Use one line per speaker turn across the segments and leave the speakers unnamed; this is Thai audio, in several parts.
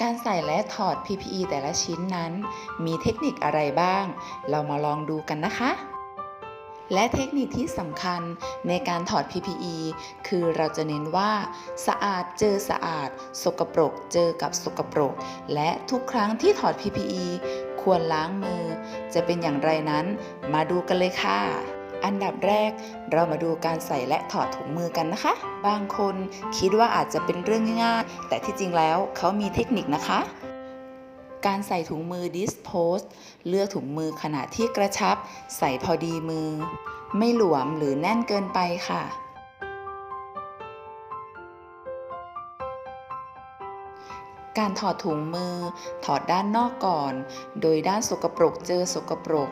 การใส่และถอด PPE แต่ละชิ้นนั้น มีเทคนิคอะไรบ้าง เรามาลองดูกันนะคะ และเทคนิคที่สำคัญในการถอด PPE คือเราจะเน้นว่า สะอาดเจอสะอาด สกปรกเจอกับสกปรก และทุกครั้งที่ถอด PPE ควรล้างมือ จะเป็นอย่างไรนั้น มาดูกันเลยค่ะ อันดับแรกเรามาดูการใส่และถอดถุงมือกันนะคะ บางคนคิดว่าอาจจะเป็นเรื่องง่ายๆ แต่ที่จริงแล้วเขามีเทคนิคนะคะ การใส่ถุงมือ dispose เลือกถุงมือขนาดที่กระชับ ใส่พอดีมือ ไม่หลวมหรือแน่นเกินไปค่ะการถอดถุงมือ ถอดด้านนอกก่อน โดยด้านสกปรกเจอสกปรก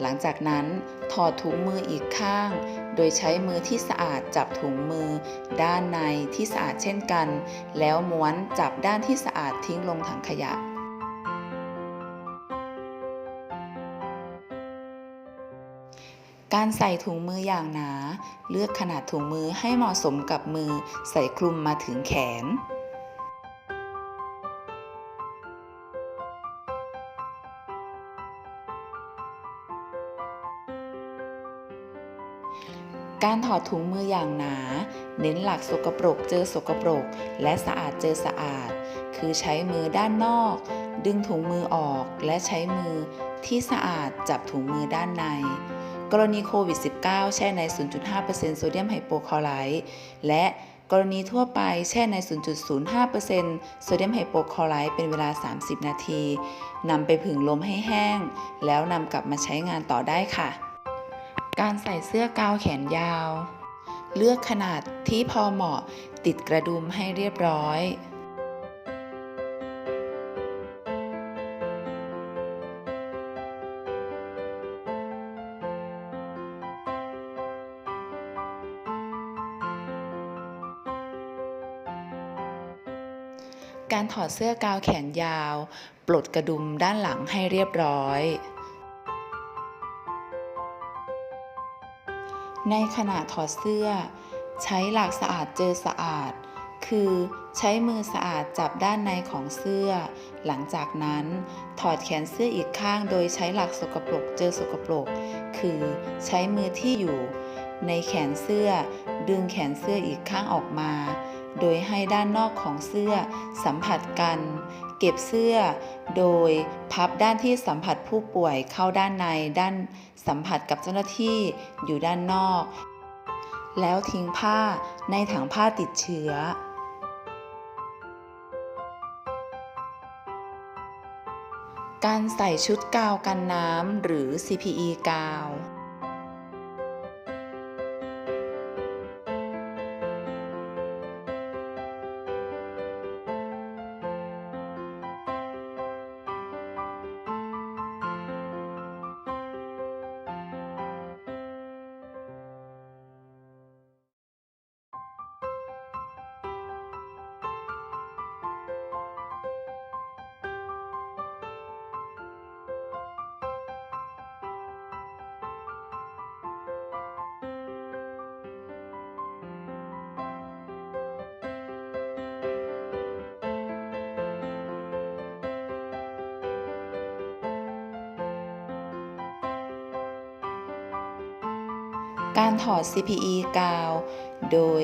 หลังจากนั้นถอดถุงมืออีกข้าง โดยใช้มือที่สะอาดจับถุงมือ ด้านในที่สะอาดเช่นกัน แล้วม้วนจับด้านที่สะอาดทิ้งลงถังขยะการใส่ถุงมืออย่างหนา เลือกขนาดถุงมือให้เหมาะสมกับมือ ใส่คลุมมาถึงแขน การถอดถุงมืออย่างหนา เน้นหลักสกปรกเจอสกปรก และสะอาดเจอสะอาด คือใช้มือด้านนอก ดึงถุงมือออกและใช้มือที่สะอาดจับถุงมือด้านใน กรณีโควิด -19 แช่ใน 0.5%โซเดียมไฮโปคลอไรด์และกรณีทั่วไปแช่ใน 0.05%โซเดียมไฮโปคลอไรด์เป็นเวลา 30 นาทีนำไปผึ่งลมให้แห้ง แล้วนำกลับมาใช้งานต่อได้ค่ะ การใส่เสื้อกาวแขนยาว เลือกขนาดที่พอเหมาะติดกระดุมให้เรียบร้อย การถอดเสื้อกาวแขนยาว ปลดกระดุมด้านหลังให้เรียบร้อย ในขณะถอดเสื้อ ใช้หลักสะอาดเจอสะอาด คือใช้มือสะอาดจับด้านในของเสื้อ หลังจากนั้นถอดแขนเสื้ออีกข้างโดยใช้หลักสกปรกเจอสกปรก คือใช้มือที่อยู่ ในแขนเสื้อ ดึงแขนเสื้ออีกข้างออกมา โดยให้ด้านนอกของเสื้อสัมผัสกัน เก็บเสื้อ โดยพับด้านที่สัมผัสผู้ป่วยเข้าด้านในด้าน สัมผัสกับเจ้าหน้าที่อยู่ด้านนอก แล้วทิ้งผ้าในถังผ้าติดเชื้อ การใส่ชุดกาวกันน้ำหรือ CPE กาว การถอด CPE กาว โดย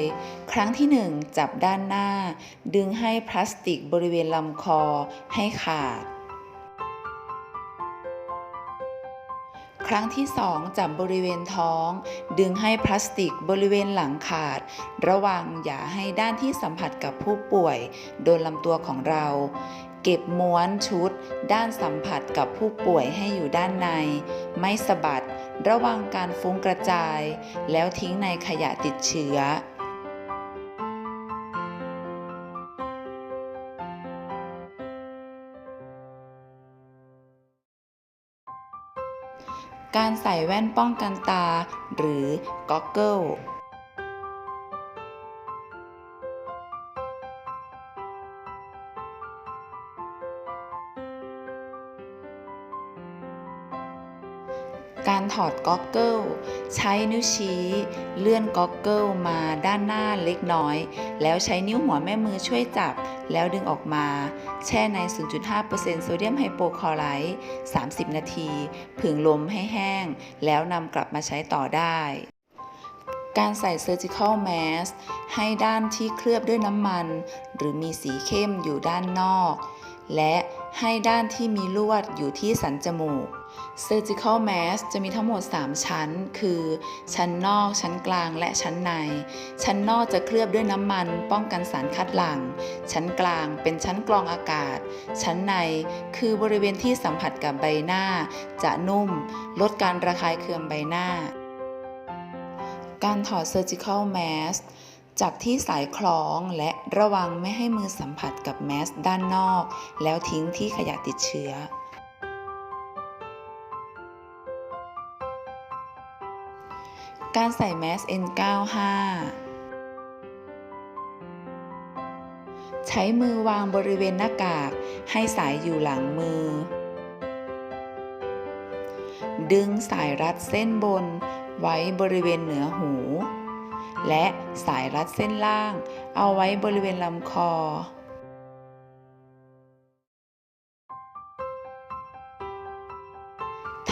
ครั้งที่ 1 จับด้านหน้า ดึงให้พลาสติกบริเวณลำคอให้ขาด ครั้งที่ 2 จับบริเวณท้อง ดึงให้พลาสติกบริเวณหลังขาด ระวังอย่าให้ด้านที่สัมผัสกับผู้ป่วย โดนลำตัวของเรา เก็บม้วนชุด ด้านสัมผัสกับผู้ป่วยให้อยู่ด้านใน ไม่สะบัด ระวังการฟุ้งกระจาย แล้วทิ้งในขยะติดเชื้อการใส่แว่นป้องกันตา หรือ Goggle กก การถอดก๊อกเกิลใช้นิ้วชี้เลื่อนก๊อกเกิลมาด้านหน้าเล็กน้อย แล้วใช้นิ้วหัวแม่มือช่วยจับ แล้วดึงออกมา แช่ใน 0.5%โซเดียมไฮโปคลอไรด์30 นาที ผึ่งลมให้แห้ง แล้วนำกลับมาใช้ต่อได้การใส่ Surgical Mask ให้ด้านที่เคลือบด้วยน้ำมัน หรือมีสีเข้มอยู่ด้านนอก และให้ด้านที่มีลวดอยู่ที่สันจมูก Surgical Mask จะมีทั้งหมด 3 ชั้น คือ ชั้นนอก ชั้นกลาง และชั้นใน ชั้นนอกจะเคลือบด้วยน้ำมันป้องกันสารคัดหลั่ง ชั้นกลางเป็นชั้นกรองอากาศ ชั้นในคือบริเวณที่สัมผัสกับใบหน้า จะนุ่ม ลดการระคายเคืองใบหน้า การถอด Surgical Mask จับที่สายคล้องและระวังไม่ให้มือสัมผัสกับแมสด้านนอก แล้วทิ้งที่ขยะติดเชื้อ การใส่แมส N95 ใช้มือวางบริเวณหน้ากาก ให้สายอยู่หลังมือ ดึงสายรัดเส้นบนไว้บริเวณเหนือหู และสายรัดเส้นล่าง เอาไว้บริเวณลำคอ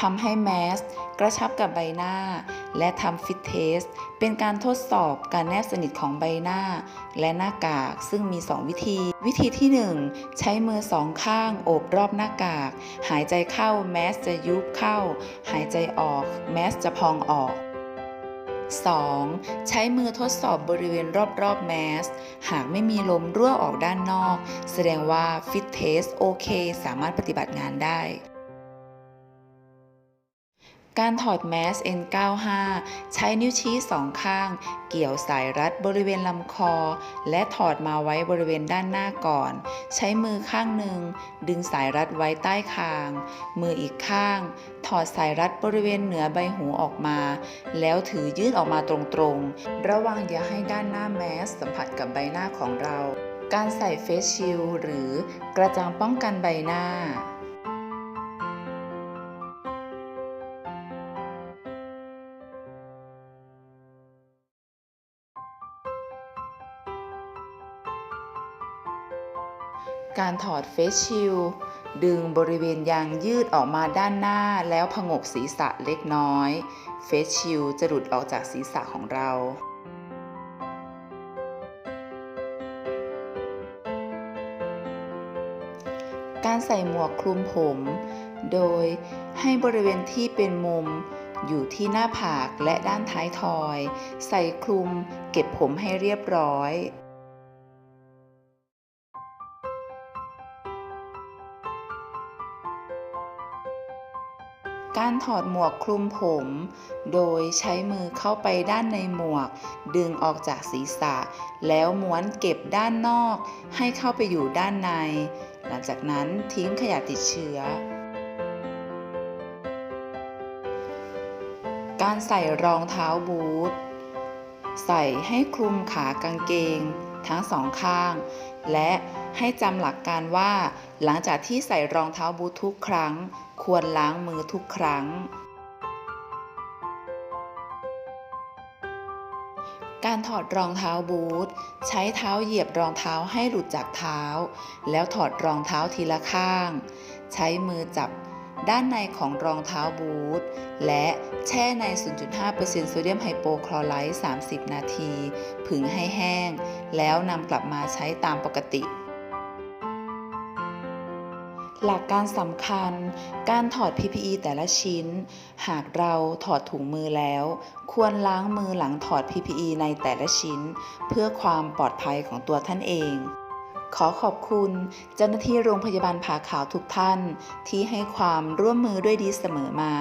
ทำให้แมสกระชับกับใบหน้า และทำฟิตเทส เป็นการทดสอบการแนบสนิทของใบหน้า และหน้ากากซึ่งมี 2 วิธี วิธีที่ 1 ใช้มือสองข้างโอบรอบหน้ากาก หายใจเข้าแมสจะยุบเข้า หายใจออกแมสจะพองออก 2. ใช้มือทดสอบบริเวณรอบๆแมส หากไม่มีลมรั่วออกด้านนอก แสดงว่าฟิตเทสโอเค สามารถปฏิบัติงานได้ การถอดแมส N95 ใช้นิ้วชี้สองข้าง เกี่ยวสายรัดบริเวณลำคอ และถอดมาไว้บริเวณด้านหน้าก่อน ใช้มือข้างหนึ่ง ดึงสายรัดไว้ใต้คาง มืออีกข้าง ถอดสายรัดบริเวณเหนือใบหูออกมา แล้วถือยื่นออกมาตรงๆ ระวังอย่าให้ด้านหน้าแมสสัมผัสกับใบหน้าของเรา การใส่เฟสชิลหรือกระจังป้องกันใบหน้า การถอดเฟสชิลดึงบริเวณยางยืดออกมาด้านหน้าแล้วผงกศีรษะเล็กน้อย เฟสชิลจะหลุดออกจากศีรษะของเราการใส่หมวกคลุมผม โดยให้บริเวณที่เป็นมุม อยู่ที่หน้าผากและด้านท้ายทอย ใส่คลุมเก็บผมให้เรียบร้อย การถอดหมวกคลุมผม โดยใช้มือเข้าไปด้านในหมวก ดึงออกจากศีรษะ แล้วม้วนเก็บด้านนอก ให้เข้าไปอยู่ด้านใน หลังจากนั้นทิ้งขยะติดเชื้อ การใส่รองเท้าบูท ใส่ให้คลุมขากางเกง ทั้งสองข้าง และให้จำหลักการว่า หลังจากที่ใส่รองเท้าบูททุกครั้ง ควรล้างมือทุกครั้ง การถอดรองเท้าบูท ใช้เท้าเหยียบรองเท้าให้หลุดจากเท้า แล้วถอดรองเท้าทีละข้าง ใช้มือจับด้านในของรองเท้าบูท และแช่ใน 0.5%โซเดียมไฮโปคลอไรด์ 30 นาที ผึ่งให้แห้ง แล้วนำกลับมาใช้ตามปกติ หลักการสำคัญ การถอด PPE แต่ละชิ้น หากเราถอดถุงมือแล้ว ควรล้างมือหลังถอด PPE ในแต่ละชิ้น เพื่อความปลอดภัยของตัวท่านเอง ขอขอบคุณเจ้าหน้าที่โรงพยาบาลผาขาวทุกท่าน ที่ให้ความร่วมมือด้วยดีเสมอมา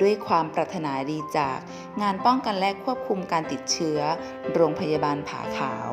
ด้วยความปรารถนาดีจาก งานป้องกันและควบคุมการติดเชื้อ โรงพยาบาลผาขาว